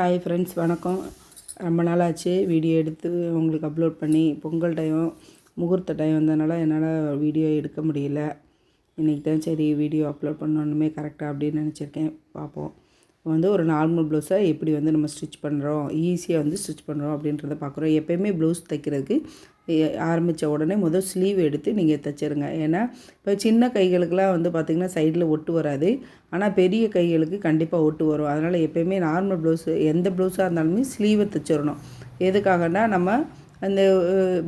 Hi friends வணக்கம். ரொம்ப நாள் ஆச்சு வீடியோ எடுத்து உங்களுக்கு அப்லோட் பண்ணி பொங்கல் டைம் முகூர்த்த டைம் வந்ததுனால என்னால் வீடியோ எடுக்க முடியல. இன்றைக்கி தான் சரி வீடியோ அப்லோட் பண்ணணுமே கரெக்டாக அப்படின்னு நினச்சிருக்கேன். பார்ப்போம். வந்து ஒரு நார்மல் ப்ளவுஸை எப்படி வந்து நம்ம ஸ்டிச் பண்ணுறோம் ஈஸியாக வந்து ஸ்டிச் பண்ணுறோம் அப்படின்றத பார்க்குறோம். எப்போயுமே ப்ளவுஸ் தைக்கிறதுக்கு ஆரம்பித்த உடனே முதல் ஸ்லீவ் எடுத்து நீங்கள் தைச்சிருங்க. ஏன்னா இப்போ சின்ன கைகளுக்கெலாம் வந்து பார்த்திங்கன்னா சைடில் ஒட்டு வராது. ஆனால் பெரிய கைகளுக்கு கண்டிப்பாக ஒட்டு வரும். அதனால் எப்போயுமே நார்மல் ப்ளவுஸு எந்த ப்ளவுஸாக இருந்தாலுமே ஸ்லீவை தைச்சிடணும். எதுக்காகனா நம்ம அந்த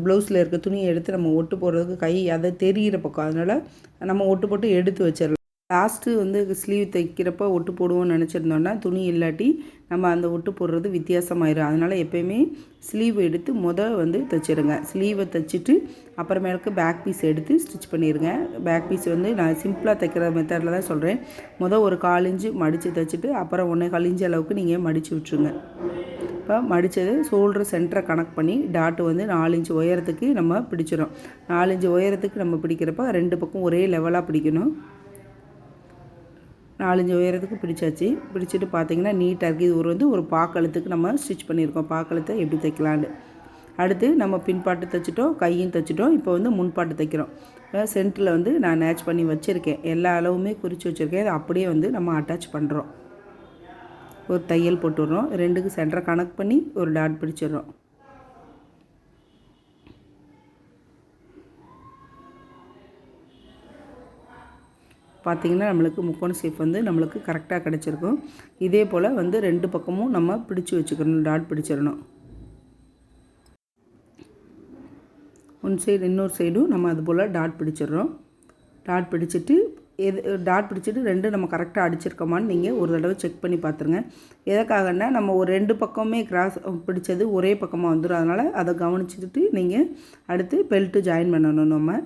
ப்ளவுஸில் இருக்க துணியை எடுத்து நம்ம ஒட்டு போடுறதுக்கு கை அதை தெரிகிற பக்கம். அதனால் நம்ம ஒட்டு போட்டு எடுத்து வச்சிடலாம். லாஸ்ட்டு வந்து ஸ்லீவ் தைக்கிறப்ப ஒட்டு போடுவோம்னு நினச்சிருந்தோன்னா துணி இல்லாட்டி நம்ம அந்த ஒட்டு போடுறது வித்தியாசமாயிடும் அதனால் எப்போயுமே ஸ்லீவ் எடுத்து மொதல் வந்து தைச்சிடுங்க ஸ்லீவை தைச்சிட்டு அப்புறமேலுக்கு பேக் பீஸ் எடுத்து ஸ்டிச் பண்ணிடுங்க பேக் பீஸ் வந்து நான் சிம்பிளாக தைக்கிற மெத்தடில் தான் சொல்கிறேன் முதல் ஒரு காலிஞ்சு மடித்து தைச்சிட்டு அப்புறம் ஒன்றே காலிஞ்சு அளவுக்கு நீங்கள் மடித்து விட்ருங்க இப்போ மடித்தது ஷோல்டர் சென்டரை கனெக்ட் பண்ணி டாட்டு வந்து நாலு இன்ச்சு உயரத்துக்கு நம்ம பிடிச்சிடும் நாலு இன்ச்சு உயரத்துக்கு நம்ம பிடிக்கிறப்ப ரெண்டு பக்கம் ஒரே லெவலாக பிடிக்கணும். நாலஞ்சு உயரத்துக்கு பிடிச்சாச்சு. பிடிச்சிட்டு பார்த்தீங்கன்னா நீட்டாக இருக்குது இது ஒரு வந்து ஒரு பாக்கழுத்துக்கு நம்ம ஸ்டிச் பண்ணியிருக்கோம். பாக்கழுத்தை எப்படி தைக்கலான்னு அடுத்து நம்ம பின்பாட்டு தைச்சிட்டோம் கையும் தைச்சிட்டோம். இப்போ வந்து முன்பாட்டு தைக்கிறோம். சென்டரில் வந்து நான் நேச் பண்ணி வச்சுருக்கேன். எல்லா அளவுமே குறித்து வச்சுருக்கேன். அதை அப்படியே வந்து நம்ம அட்டாச் பண்ணுறோம் ஒரு தையல் போட்டுடுறோம். ரெண்டுக்கு சென்டரை கனெக்ட் பண்ணி ஒரு டாட் பிடிச்சிடுறோம். பார்த்திங்கன்னா நம்மளுக்கு முக்கோண ஷேப் வந்து நம்மளுக்கு கரெக்டாக கிடச்சிருக்கும். இதே போல் வந்து ரெண்டு பக்கமும் நம்ம பிடிச்சி வச்சுக்கணும் டாட் பிடிச்சிடணும். ஒன் சைடு இன்னொரு சைடும் நம்ம அது போல் டாட் பிடிச்சிடுறோம். டாட் பிடிச்சிட்டு எது டாட் பிடிச்சிட்டு ரெண்டு நம்ம கரெக்டாக அடிச்சிருக்கோமான்னு நீங்கள் ஒரு தடவை செக் பண்ணி பார்த்துருங்க எதுக்காகன்னா நம்ம ஒரு ரெண்டு பக்கமே கிராஸ் பிடிச்சது ஒரே பக்கமாக வந்துடும் அதனால் அதை கவனிச்சுட்டு நீங்கள் அடுத்து பெல்ட்டு ஜாயின் பண்ணணும் நம்ம.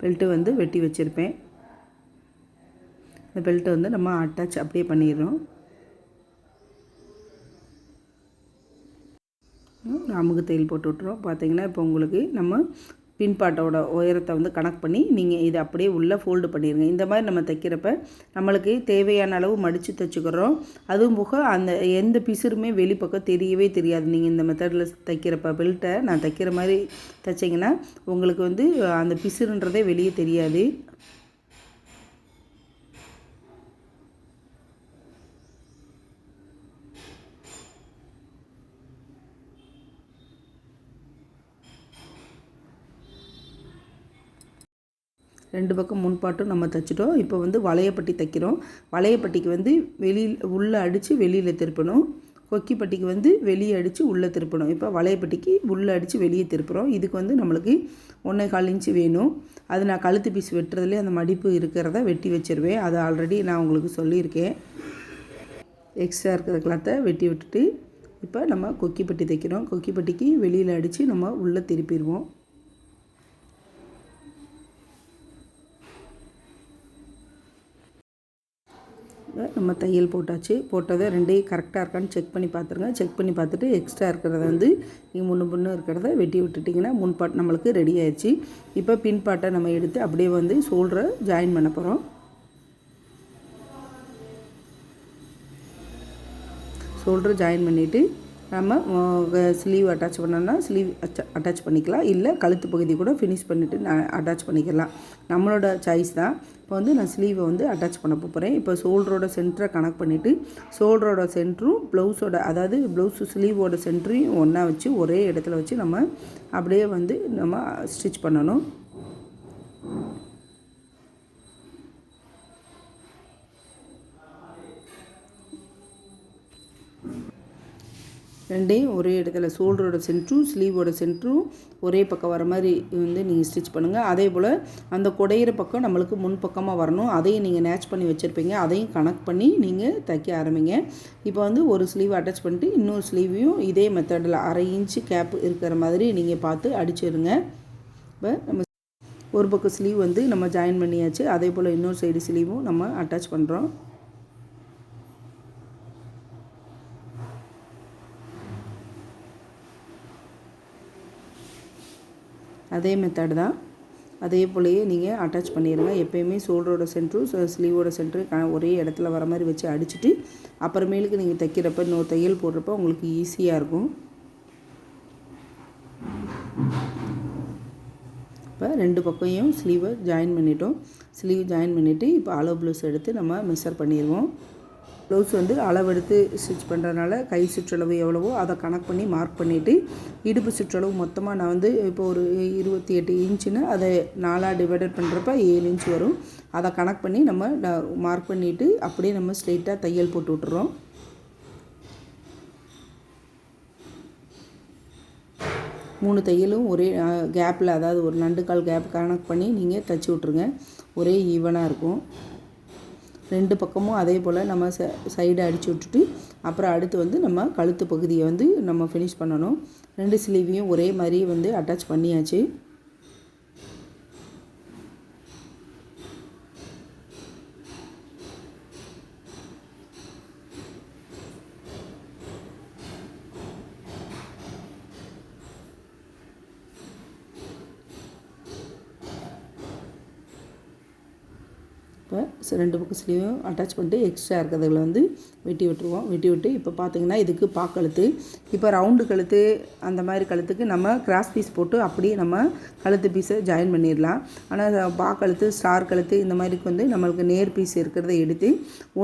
பெல்ட்டு வந்து வெட்டி வச்சுருப்பேன். இந்த பெல்ட்டை வந்து நம்ம அட்டாச் அப்படியே பண்ணிடுறோம். அமுகு தையல் போட்டு விட்றோம் பார்த்தீங்கன்னா இப்போ உங்களுக்கு நம்ம பின்பாட்டோட உயரத்தை வந்து கணக்கு பண்ணி நீங்கள் இதை அப்படியே உள்ளே ஃபோல்டு பண்ணிடுங்க இந்த மாதிரி நம்ம தைக்கிறப்ப நம்மளுக்கு தேவையான அளவு மடித்து தைச்சிக்கிறோம். அதுவும் போக அந்த எந்த பிசுருமே வெளிப்பக்கம் தெரியவே தெரியாது. நீங்கள் இந்த மெத்தடில் தைக்கிறப்ப பெல்ட்டை நான் தைக்கிற மாதிரி தைச்சிங்கன்னா உங்களுக்கு வந்து அந்த பிசுறுன்றதே வெளியே தெரியாது. ரெண்டு பக்கம் முன்பாட்டும் நம்ம தைச்சிட்டோம். இப்போ வந்து வளையப்பட்டி தைக்கிறோம். வளையப்பட்டிக்கு வந்து வெளியில் உள்ளே அடித்து வெளியில் திருப்பணும். கொக்கிப்பட்டிக்கு வந்து வெளியே அடித்து உள்ளே திருப்பணும். இப்போ வளையப்பட்டிக்கு உள்ளே அடித்து வெளியே திருப்புறோம். இதுக்கு வந்து நம்மளுக்கு ஒன்றே கால் இன்ச்சு வேணும். அது நான் கழுத்து பீஸ் வெட்டுறதுலேயே அந்த மடிப்பு இருக்கிறத வெட்டி வச்சிருவேன். அது ஆல்ரெடி நான் உங்களுக்கு சொல்லியிருக்கேன். எக்ஸ்ட்ரா இருக்கிற கிளாத்தை வெட்டி விட்டுட்டு இப்போ நம்ம கொக்கிப்பட்டி தைக்கிறோம். கொக்கிப்பட்டிக்கு வெளியில் அடித்து நம்ம உள்ளே திருப்பிடுவோம். நம்ம தையல் போட்டாச்சு. போட்டதை ரெண்டையும் கரெக்டாக இருக்கான்னு செக் பண்ணி பார்த்துருங்க. செக் பண்ணி பார்த்துட்டு எக்ஸ்ட்ரா இருக்கிறத வந்து நீங்கள் முன்னு முன்னு இருக்கிறத வெட்டி விட்டுட்டிங்கன்னா முன்பாட் நம்மளுக்கு ரெடி ஆயிடுச்சு. இப்போ பின்பாட்டை நம்ம எடுத்து அப்படியே வந்து ஷோல்டரை ஜாயின் பண்ண போகிறோம் ஷோல்டர் ஜாயின் பண்ணிவிட்டு நம்ம ஸ்லீவ் அட்டாச் பண்ணோம்னா ஸ்லீவ் அட்டாச் பண்ணிக்கலாம். இல்லை கழுத்து பகுதி கூட ஃபினிஷ் பண்ணிவிட்டு நான் அட்டாச் பண்ணிக்கலாம். நம்மளோட சாய்ஸ் தான். இப்போ வந்து நான் ஸ்லீவை வந்து அட்டாச் பண்ண போகிறேன் இப்போ ஷோல்டரோட சென்டரை கனெக்ட் பண்ணிவிட்டு ஷோல்டரோட சென்டரும் ப்ளவுஸோட அதாவது ப்ளவுஸு ஸ்லீவோட சென்டரையும் ஒன்றா வச்சு ஒரே இடத்துல வச்சு நம்ம அப்படியே வந்து நம்ம ஸ்டிச் பண்ணணும். ரெண்டையும் ஒரே இடத்துல ஷோல்டரோட சென்ட்ரும் ஸ்லீவோட சென்ட்ரும் ஒரே பக்கம் வர மாதிரி வந்து நீங்கள் ஸ்டிச் பண்ணுங்கள் அதே போல் அந்த குடையிற பக்கம் நம்மளுக்கு முன் பக்கமாக வரணும். அதையும் நீங்கள் நேச் பண்ணி வச்சுருப்பீங்க. அதையும் கனெக்ட் பண்ணி நீங்கள் தைக்க ஆரம்பிங்க. இப்போ வந்து ஒரு ஸ்லீவ் அட்டாச் பண்ணிட்டு இன்னொரு ஸ்லீவையும் இதே மெத்தடில் அரை இன்ச்சு கேப் இருக்கிற மாதிரி நீங்கள் பார்த்து அடிச்சிடுங்க இப்போ நம்ம ஒரு பக்கம் ஸ்லீவ் வந்து நம்ம ஜாயின் பண்ணியாச்சு. அதே போல் இன்னொரு சைடு ஸ்லீவும் நம்ம அட்டாச் பண்ணுறோம் அதே மெத்தட் தான். அதே போலயே நீங்கள் அட்டாச் பண்ணிடுங்க எப்போயுமே ஷோல்டரோட சென்ட்ரும் ஸ்லீவோட சென்டரு க ஒரே இடத்துல வர மாதிரி வச்சு அடிச்சுட்டு அப்புறமேலுக்கு நீங்கள் தைக்கிறப்ப இன்னொரு தையல் போடுறப்ப உங்களுக்கு ஈஸியாக இருக்கும். இப்போ ரெண்டு பக்கையும் ஸ்லீவை ஜாயின் பண்ணிட்டோம். ஸ்லீவ் ஜாயின் பண்ணிவிட்டு இப்போ அளவு ப்ளவுஸ் எடுத்து நம்ம மெஷர் பண்ணிடுவோம் ப்ளவுஸ் வந்து அளவெடுத்து ஸ்டிச் பண்ணுறதுனால கை சுற்றளவு எவ்வளவோ அதை கணக்கு பண்ணி மார்க் பண்ணிவிட்டு இடுப்பு சுற்றளவு மொத்தமாக நான் வந்து இப்போ ஒரு இருபத்தி எட்டு இன்ச்சுன்னு அதை நாலாக டிவைடட் பண்ணுறப்ப ஏழு இன்ச் வரும். அதை கணக்கு பண்ணி நம்ம மார்க் பண்ணிவிட்டு அப்படியே நம்ம ஸ்ட்ரெயிட்டாக தையல் போட்டு விட்டுறோம். மூணு தையலும் ஒரே கேப்பில் அதாவது ஒரு நண்டு கால் கேப் கணக்கு பண்ணி நீங்கள் தைச்சி விட்ருங்க ஒரே ஈவனாக இருக்கும். ரெண்டு பக்கமும் அதே போல் நம்ம ச சைடை அடித்து விட்டுட்டு அப்புறம் அடுத்து வந்து நம்ம கழுத்து பகுதியை வந்து நம்ம ஃபினிஷ் பண்ணணும். ரெண்டு ஸ்லீவையும் ஒரே மாதிரி வந்து அட்டாச் பண்ணியாச்சு. இப்போ ரெண்டு பக்கம் ஸ்லீவும் அட்டாச் பண்ணிட்டு எக்ஸ்ட்ரா இருக்கிறதுல வந்து வெட்டி விட்டுருவோம். வெட்டி விட்டு இப்போ பார்த்தீங்கன்னா இதுக்கு பாக்கழுத்து இப்போ ரவுண்டு கழுத்து அந்த மாதிரி கழுத்துக்கு நம்ம கிராஸ் பீஸ் போட்டு அப்படியே நம்ம கழுத்து பீஸை ஜாயின் பண்ணிடலாம். ஆனால் பாக்கழுத்து ஸ்டார் கழுத்து இந்த மாதிரிக்கு வந்து நம்மளுக்கு நேர் பீஸ் இருக்கிறத எடுத்து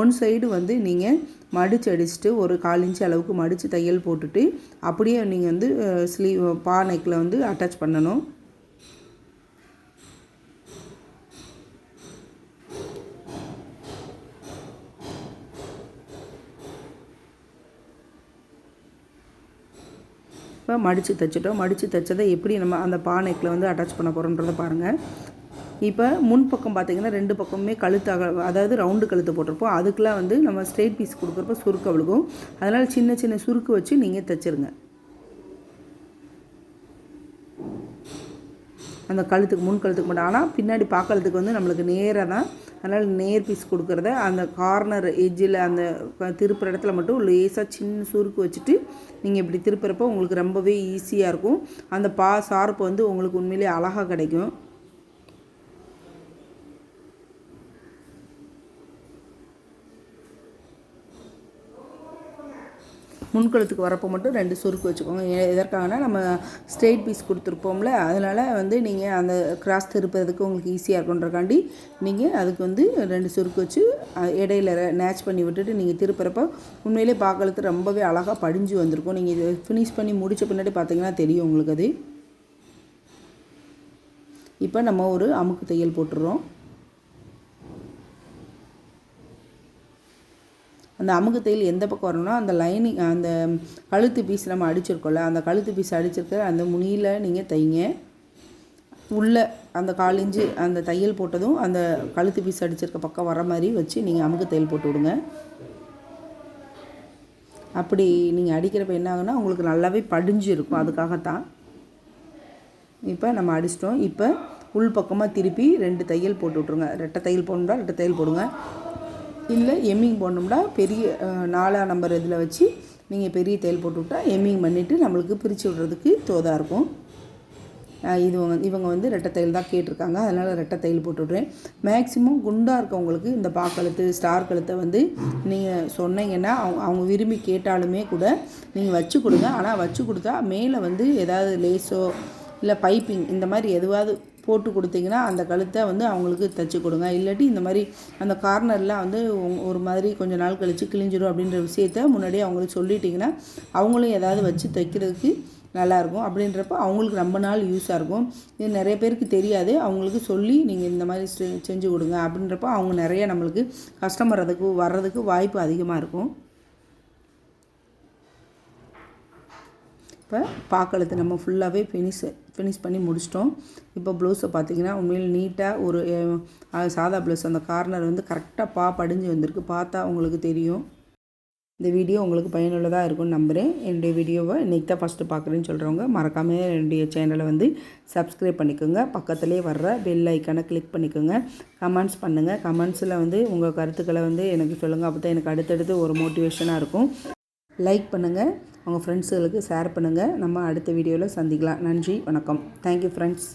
ஒன் சைடு வந்து நீங்கள் மடித்து அடிச்சுட்டு ஒரு கால் இன்ச்சு அளவுக்கு மடித்து தையல் போட்டுட்டு அப்படியே நீங்கள் வந்து ஸ்லீவ் பா நெக்கில் வந்து அட்டாச் பண்ணணும். மடித்து தைச்சிட்டோம். மடித்து தைச்சதை எப்படி நம்ம அந்த பானைக்கில் வந்து அட்டாச் பண்ண போகிறோன்றதை பாருங்கள் இப்போ முன்பக்கம் பார்த்திங்கன்னா ரெண்டு பக்கமுமே கழுத்து அக அதாவது ரவுண்டு கழுத்து போட்டிருப்போம். அதுக்கெலாம் வந்து நம்ம ஸ்ட்ரெயிட் பீஸ் கொடுக்குறப்ப சுருக்கு விழுகும் அதனால் சின்ன சின்ன சுருக்கு வச்சு நீங்கள் தைச்சிருங்க. அந்த கழுத்துக்கு முன் கழுத்துக்கு மட்டும். ஆனால் பின்னாடி பார்க்கறதுக்கு வந்து நம்மளுக்கு நேராக தான் அதனால் நேர் பீஸ் கொடுக்குறத அந்த கார்னர் எஜ்ஜில் அந்த திருப்புற இடத்துல மட்டும் லேசாக சின்ன சுருக்கு வச்சுட்டு நீங்கள் இப்படி திருப்புறப்போ உங்களுக்கு ரொம்பவே ஈஸியாக இருக்கும். அந்த பா சார்ப்பு வந்து உங்களுக்கு உண்மையிலேயே அழகாக கிடைக்கும். முன்கழுத்துக்கு வரப்போ மட்டும் ரெண்டு சுருக்கு வச்சுக்கோங்க. எதற்காகனா நம்ம ஸ்ட்ரெயிட் பீஸ் கொடுத்துருப்போம்ல அதனால் வந்து நீங்கள் அந்த கிராஸ் திருப்புறதுக்கு உங்களுக்கு ஈஸியாக இருக்குன்றக்காண்டி நீங்கள் அதுக்கு வந்து ரெண்டு சுருக்கு வச்சு இடையில நேச் பண்ணி விட்டுட்டு நீங்கள் திருப்புறப்ப உண்மையிலே பார்க்கறது ரொம்பவே அழகாக படிஞ்சு வந்திருக்கும். நீங்கள் இது ஃபினிஷ் பண்ணி முடித்த பின்னாடி பார்த்தீங்கன்னா தெரியும் உங்களுக்கு அது. இப்போ நம்ம ஒரு அமுக்கு தையல் போட்டுடுறோம். அந்த அமுக்கு தையல் எந்த பக்கம் வரணும்னா அந்த லைனிங் அந்த கழுத்து பீஸ் நம்ம அடிச்சிருக்கோம்ல அந்த கழுத்து பீஸ் அடிச்சிருக்க அந்த முனியில் நீங்கள் தைங்க. உள்ளே அந்த காலிஞ்சு அந்த தையல் போட்டதும் அந்த கழுத்து பீஸ் அடிச்சிருக்க பக்கம் வர மாதிரி வச்சு நீங்கள் அமுக்கு தையல் போட்டு விடுங்க. அப்படி நீங்கள் அடிக்கிறப்ப என்ன ஆகுனா உங்களுக்கு நல்லாவே படிஞ்சு இருக்கும் அதுக்காகத்தான் இப்போ நம்ம அடிச்சிட்டோம். இப்போ உள் பக்கமாக திருப்பி ரெண்டு தையல் போட்டு விட்ருங்க ரெட்டை தையல் போடணும்னா ரெட்டை தையல் போடுங்க. இல்லை எம்மிங் போடணும்னா பெரிய நாலா நம்பர் இதில் வச்சு நீங்கள் பெரிய தையல் போட்டு விட்டால் எம்மிங் பண்ணிவிட்டு நம்மளுக்கு பிரித்து விட்றதுக்கு தோதாக இருக்கும். இது இவங்க வந்து ரெட்டை தையல் தான் கேட்டிருக்காங்க. அதனால் ரெட்டை தையல் போட்டு விட்றேன். மேக்ஸிமம் குண்டாக இருக்கவங்களுக்கு இந்த பாக்கழுத்து ஸ்டார் கழுத்தை வந்து நீங்கள் சொன்னீங்கன்னா அவங்க அவங்க விரும்பி கேட்டாலுமே கூட நீங்கள் வச்சு கொடுங்க. ஆனால் வச்சு கொடுத்தா மேலே வந்து ஏதாவது லேஸோ இல்லை பைப்பிங் இந்த மாதிரி எதுவாவது போட்டு கொடுத்தீங்கன்னா அந்த கழுத்தை வந்து அவங்களுக்கு தைச்சி கொடுங்க. இல்லாட்டி இந்த மாதிரி அந்த கார்னர்லாம் வந்து ஒரு மாதிரி கொஞ்சம் நாள் கழித்து கிழிஞ்சிடும் அப்படின்ற விஷயத்த முன்னாடியே அவங்களுக்கு சொல்லிட்டிங்கன்னா அவங்களும் ஏதாவது வச்சு தைக்கிறதுக்கு நல்லாயிருக்கும். அப்படின்றப்ப அவங்களுக்கு ரொம்ப நாள் யூஸாக இருக்கும். இது நிறைய பேருக்கு தெரியாது. அவங்களுக்கு சொல்லி நீங்கள் இந்த மாதிரி செஞ்சு கொடுங்க அப்படின்றப்ப அவங்க நிறைய நம்மளுக்கு கஸ்டமர் அதுக்கு வர்றதுக்கு வாய்ப்பு அதிகமாக இருக்கும். இப்போ பாக்கழுத்து நம்ம ஃபுல்லாகவே ஃபினிஷு ஃபினிஷ் பண்ணி முடிச்சிட்டோம். இப்போ ப்ளவுஸை பார்த்தீங்கன்னா உண்மையில் நீட்டாக ஒரு சாதா ப்ளவுஸ் அந்த கார்னர் வந்து கரெக்டாக பா படிஞ்சு வந்திருக்கு. பார்த்தா உங்களுக்கு தெரியும். இந்த வீடியோ உங்களுக்கு பயனுள்ளதாக இருக்கும்னு நம்புகிறேன் என்னுடைய வீடியோவை இன்றைக்கி தான் ஃபஸ்ட்டு பார்க்குறேன்னு சொல்கிறவங்க மறக்காமல் என்னுடைய சேனலை வந்து சப்ஸ்கிரைப் பண்ணிக்கோங்க. பக்கத்துலேயே வர்ற பெல் ஐக்கானை கிளிக் பண்ணிக்கோங்க. கமெண்ட்ஸ் பண்ணுங்கள் கமெண்ட்ஸில் வந்து உங்கள் கருத்துக்களை வந்து எனக்கு சொல்லுங்கள் அப்போ தான் எனக்கு அடுத்தடுத்து ஒரு மோட்டிவேஷனாக இருக்கும். லைக் பண்ணுங்கள் உங்கள் ஃப்ரெண்ட்ஸுகளுக்கு ஷேர் பண்ணுங்கள் நம்ம அடுத்த வீடியோவில் சந்திக்கலாம். நன்றி வணக்கம். Thank you friends